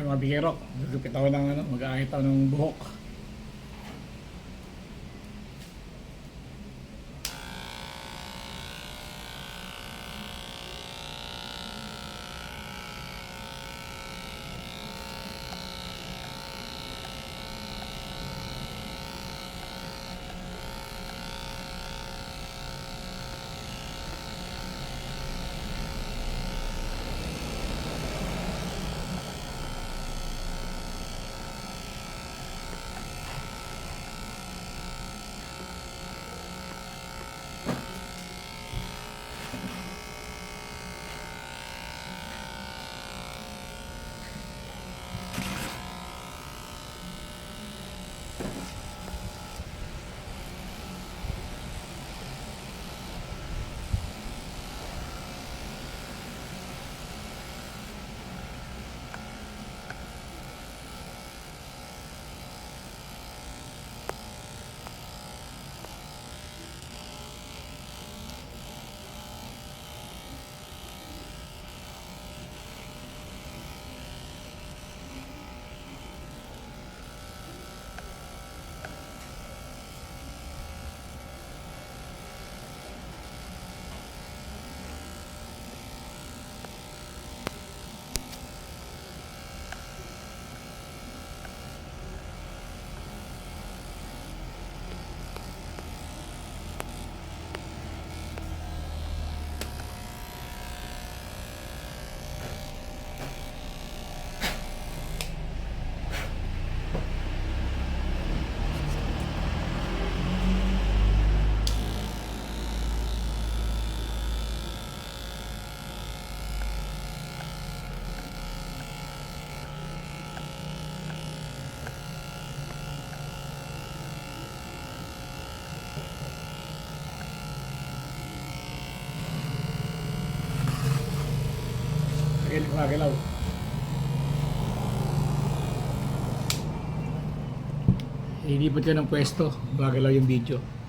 Ay mga bihero, gagupit ako ng ano, mag-aahit ako ng buhok. Again, gumagalaw. Inipot ka ng pwesto, gumagalaw yung video.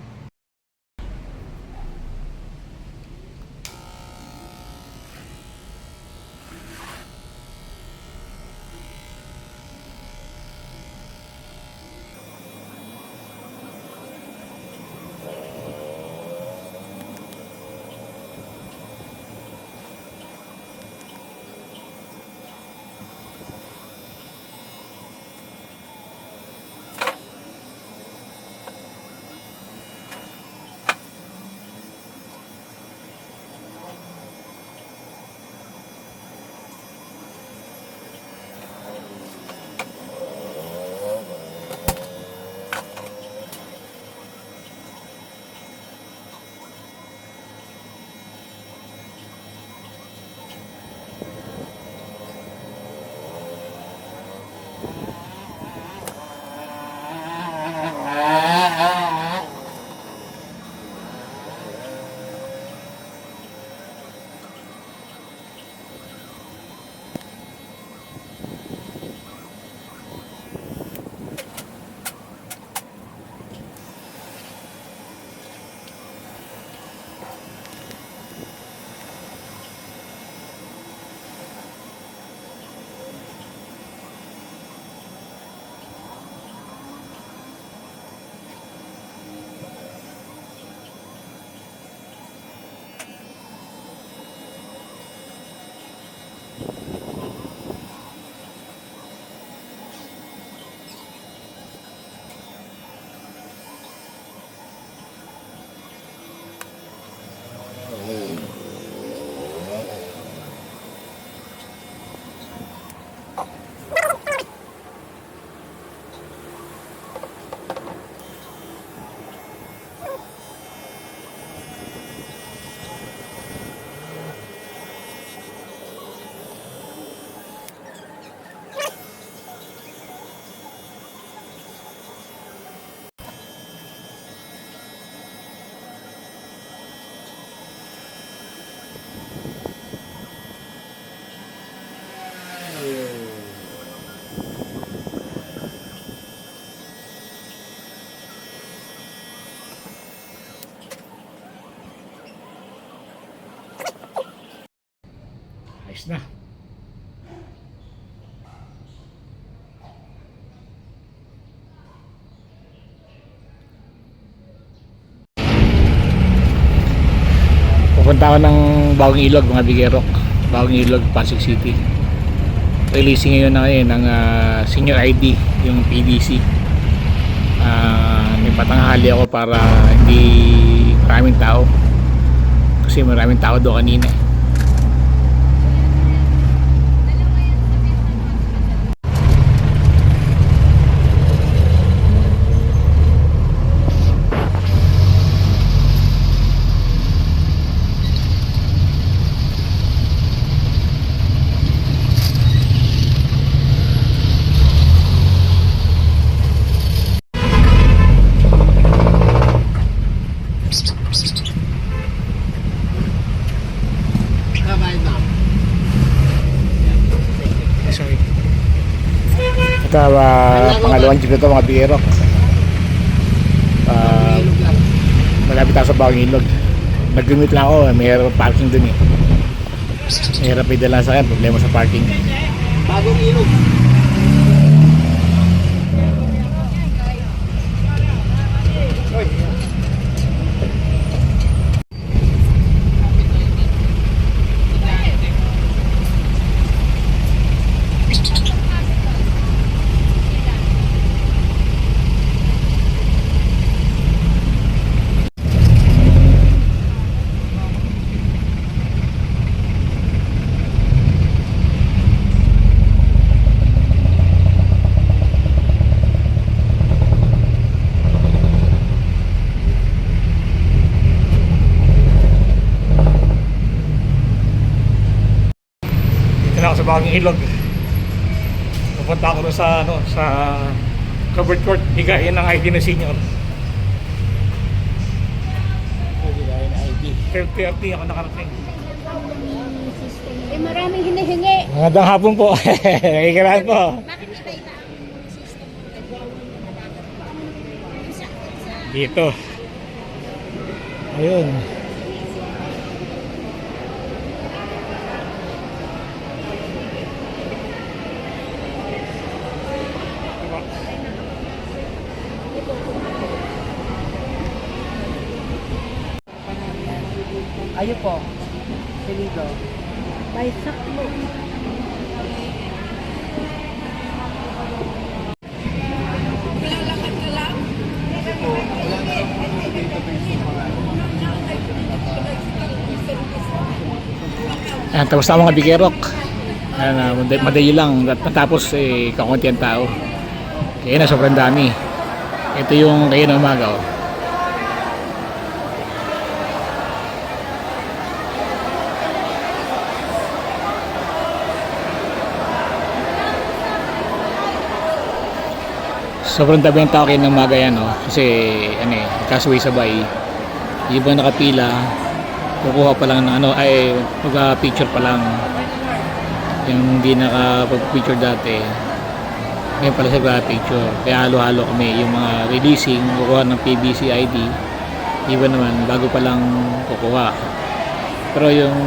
Tapos na. Pupunta ako ng Bagong Ilog, mga Bigerok. Bagong Ilog, Pasig City. Releasing ngayon na ngayon ng uh, senior ID, yung PDC. Uh, ah, may patanghali ako para hindi maraming tao. Kasi maraming tao doon kanina. Eh. Pangalawang jeep na ito, mga biyero. Uh, malapit ako sa Bagong Ilog. Nag-commute lang ako, may hirap parking dun eh. May hirap may dala sa akin, problema sa parking. Bagong ilog. Bagong Ilog. Pupunta ako doon sa, ano, sa covered court, higayin ng ID ng senior. Higayin ng ID. 30 ako nakarating. Eh, maraming hinihingi. Magandang hapon po. Nakikiraan po. Bakit iba-iba ang system. Dito. Ayun. Ayo po. Siligo. May saklo. Ayan, tapos na mga bigerok. Ayan, uh, mad- madali lang. At Matapos eh, kakunti ang tao. Kaya na, sobrang dami. Ito yung kayo ng umaga. Oh. Sobrang dami ng kayo ng umaga yan. Oh. Kasi ano eh, kasuwi sabay. Yung Iba nakapila, kukuha pa lang ng ano, ay mag-picture pa lang. Yung hindi nakapag-picture dati, ngayon pala sa picture. Kaya halo-halo kami yung mga releasing, kukuha ng PBC ID. Iba naman, bago pa lang kukuha. Pero yung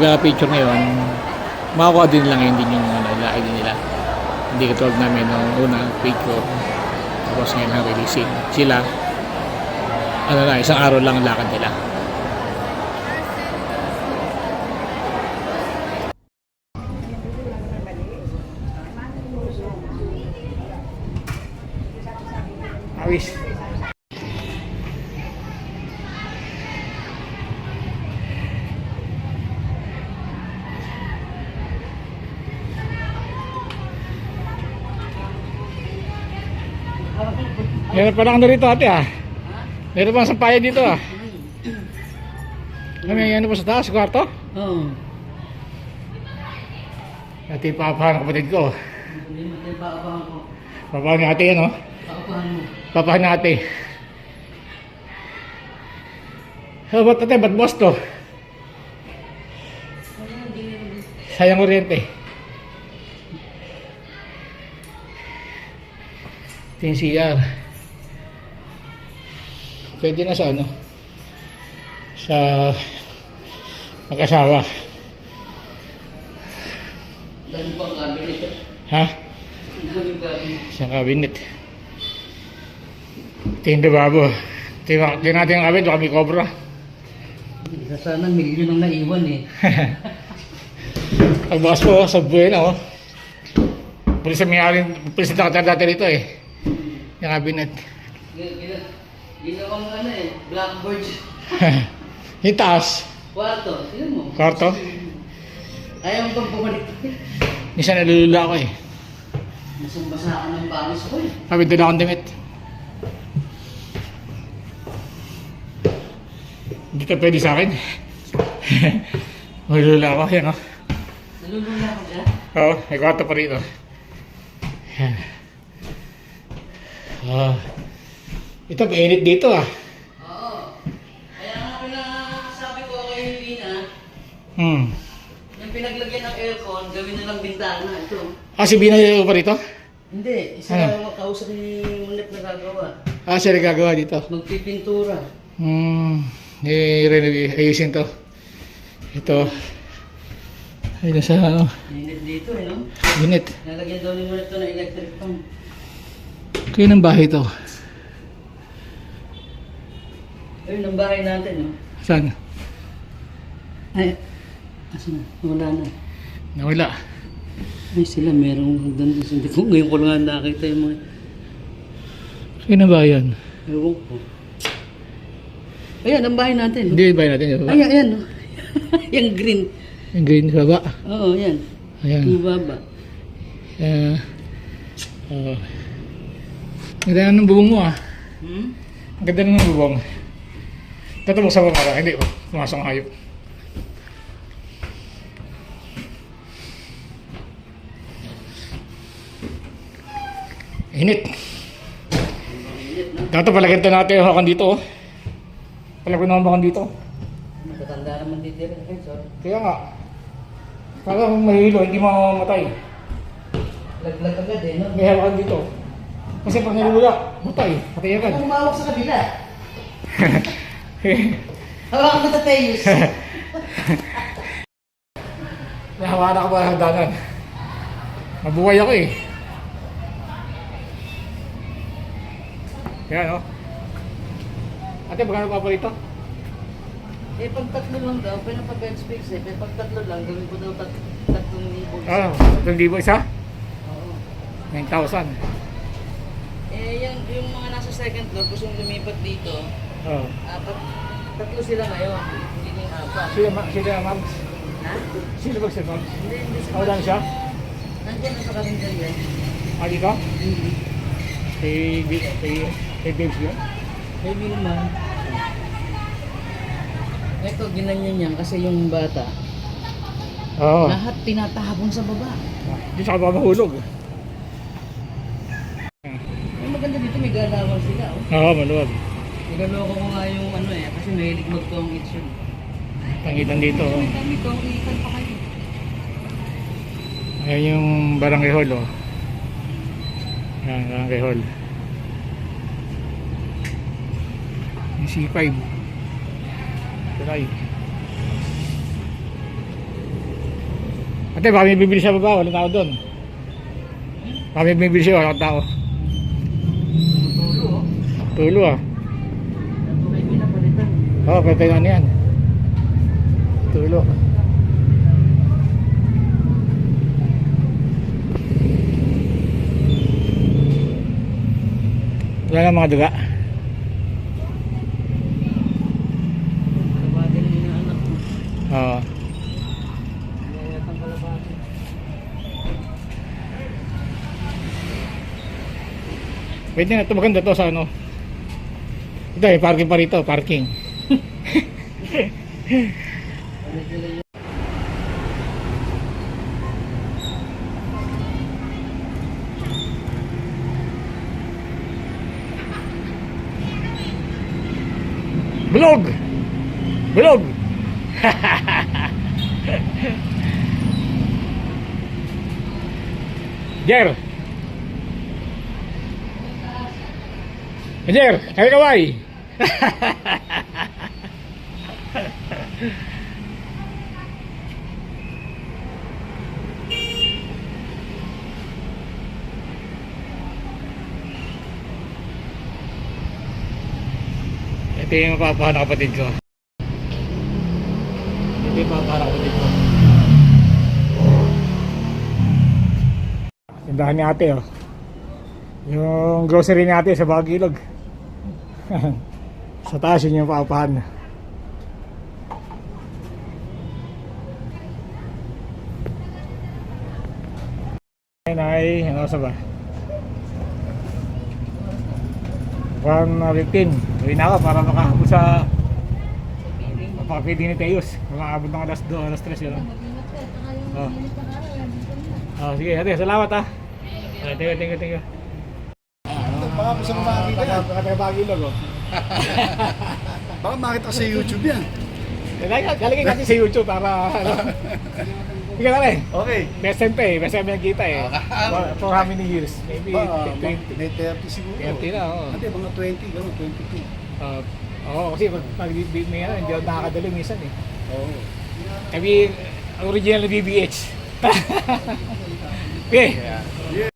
mag-picture ngayon, makakuha din lang yun din yung ano, ID nila. Hindi katulad namin nung una, picture. Tapos ngayon ang releasing. Sila, ano na, isang araw lang ang lakad nila. Awis. Meron pa lang ano rito ate ah. Meron pang sampayan dito ah. Ano may ano pa sa taas, kwarto? Oo. Ate papa ng kapatid ko. Paabahan ko. Papa ni ate yan oh. Paabahan mo. Papa ni ate. Oh, ba't ate, ba't boss to? Sayang kuryente. Ito yung CR. Pwede na sa ano? Sa mag-asawa. Dami pang cabinet. Ha? Dami cabinet. Sa cabinet. Ito yung. Tingnan tingnan natin ang cabinet, baka may cobra. Sana milyon ang naiwan eh. Pagbukas po sa buhay na oh. Pulis ang may-ari, pulis na dati rito eh. Yung cabinet. Gina- gina- Ginawang ano eh, blackboard. yung taas, Kwarto, sino mo? kwarto. Ayaw mo bang bumalik? Minsan nalulula ako eh. Nasumbasa ka ng bangis ko eh. Sabi doon akong damit. Hindi ka pwede sa akin. Nalulula ako. Yan oh. Nalulula ko siya. Oo, may kwarto pa rito. Yan. Ah. Ito, mainit dito ah. Oo. Kaya nga pinasabi ko kay Lina, Hmm. yung pinaglagyan ng aircon, gawin na lang bintana. Ito. Ah, si Bina yung pa rito? Hindi, isa Ano? lang kausap ni Munip na gagawa. Ah, siya rin gagawa dito. Magpipintura. Hmm. I-renovate, ayusin to. Ito. Ayun sa ano. Init dito eh, no? Unit. Nalagyan daw ni Munip to ng electric fan. Kaya ng bahay to. Ayun, ang bahay natin, no? Saan? Ay, asan na? Wala na. Nawala. Ay, sila merong hagdan doon. Hindi ko ngayon ko lang nakita yung mga... Ng bahay yan. Ewan ko. Ayan, ang bahay natin. Hindi yung bahay natin. Yung, baba. Ayan, ayan. no? yung green. yung green sa baba. Oo, yan. Ayan. Yung baba. Uh, uh, ang ganda ng bubong mo ah. Hmm? Ang ganda ng bubong. Tatubok sa baba. Hindi oh. Pumasok ang hayop. Init. Dato palagyan natin yung hakan dito oh. Palagyan naman hakan dito. Matatanda naman dito. Ay, sorry. Kaya nga. Kaya kung mahilo, hindi mamamatay. Laglag agad eh, no? May hawakan dito. Kasi pag nilulula, butay. Patay agad. Ano umawak sa kabila? Hawakan mo sa Teus. Nahawakan ako ng hagdanan? Mabuhay ako eh. Kaya no? Ate, magkano pa pa rito? eh, pag tatlo lang daw, pinapag-bed space eh. Pero pag tatlo lang, gawin ko daw tat tatlong libo. Ah, 3,000 isa? Oo. 9,000. Eh, yung, yung mga nasa second floor, gusto lumipat dito, Oh. apat, tatlo sila ngayon. Hindi apat. Sila, ma- sila, Mags. Ha? Sila ba sila, Mags? Hindi, hindi Ako lang siya? Nandiyan na sa karinderya. Ah, dito? Hindi. Kay, kay, kay, kay Babes yun? Maybe naman. Ito, ginanyan niyan kasi yung bata, Oo. lahat tinatahabon sa baba. Hindi sa kababa mahulog. Ang maganda dito, may galawan sila. Oh. Oo, maluwag. Nilaloko ko nga yung ano eh, kasi mahilig magtong eats yun. Tangitan dito. oh. Ang dami ikan pa kayo. Ayan yung barangay hall, oh. Ayan, barangay hall. Yung C5. Turay. Ate, baka may bibili sa baba, walang tao doon. Baka may bibili siya, walang tao. Tulo oh. Tulo ah. Ito may pinapalitan. Oo, oh, pwede nga yan. Tulo. Wala na mga duga. Oo. Kalabati. Pwede na ito maganda to sa ano. Ito eh, parking pa rito, parking. Bilog! Bilog! Jer! Jer! Kaya kaway! Ito yung mapapahan na kapatid ko. Ito yung mapapahan na kapatid ko. Tindahan ni ate oh. Yung grocery ni ate sa Bagilog. sa taas yun yung papahan. Paupahan. Ay, ano sa ba? 1.15. Uwi na ako para makahabot sa mapakapili ni Teos. Makaabot ng alas 2, alas 3 yun. Oh. Oh, sige, ate, salamat ah. Ah, thank you, thank you, thank you. Baka gusto mo makakita yan. Baka taga Bagilog oh. Baka makita ko sa YouTube yan. Galing natin sa YouTube para Sige na rin. Okay. Best time pa eh. Best time yung kita eh. For, for how many years? Maybe Baka 20. may 30 siguro. 30 na, oo. Hindi, mga 20, gano'n, 22. Uh, Oo, kasi pag, pag may, ano, hindi ako nakakadalo minsan eh. Oo. Kami, original na BBH. okay. Yeah.